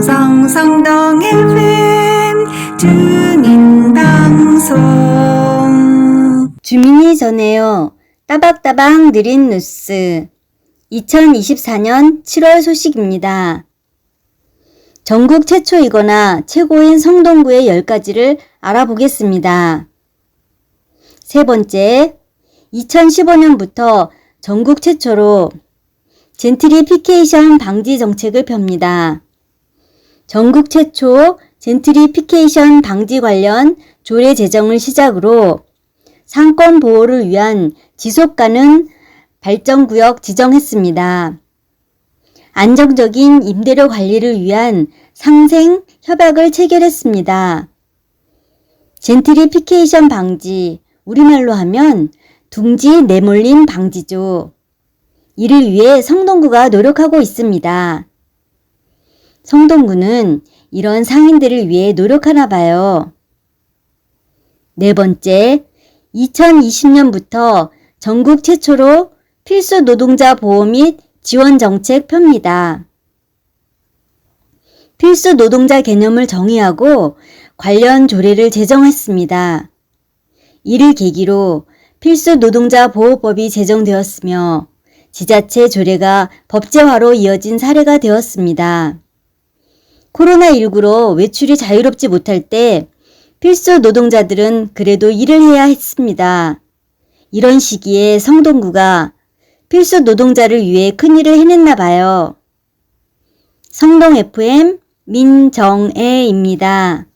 정성 성동 FM 주민 방송 주민이 전해요. 따박따박 느린 뉴스. 2024년 7월 소식입니다. 전국 최초이거나 최고인 성동구의 10가지를 알아보겠습니다. 세 번째, 2015년부터 전국 최초로 젠트리피케이션 방지 정책을 펴니다. 전국 최초 젠트리피케이션 방지 관련 조례 제정을 시작으로 상권 보호를 위한 지속 가능 발전구역 지정했습니다. 안정적인 임대료 관리를 위한 상생 협약을 체결했습니다. 젠트리피케이션 방지, 우리말로 하면 둥지 내몰림 방지죠. 이를 위해 성동구가 노력하고 있습니다. 성동구는 이런 상인들을 위해 노력하나 봐요. 네 번째, 2020년부터 전국 최초로 필수 노동자 보호 및 지원 정책 펴니다. 필수 노동자 개념을 정의하고 관련 조례를 제정했습니다. 이를 계기로 필수 노동자 보호법이 제정되었으며 지자체 조례가 법제화로 이어진 사례가 되었습니다. 코로나19로 외출이 자유롭지 못할 때 필수 노동자들은 그래도 일을 해야 했습니다. 이런 시기에 성동구가 필수 노동자를 위해 큰일을 해냈나 봐요. 성동 FM 민정애입니다.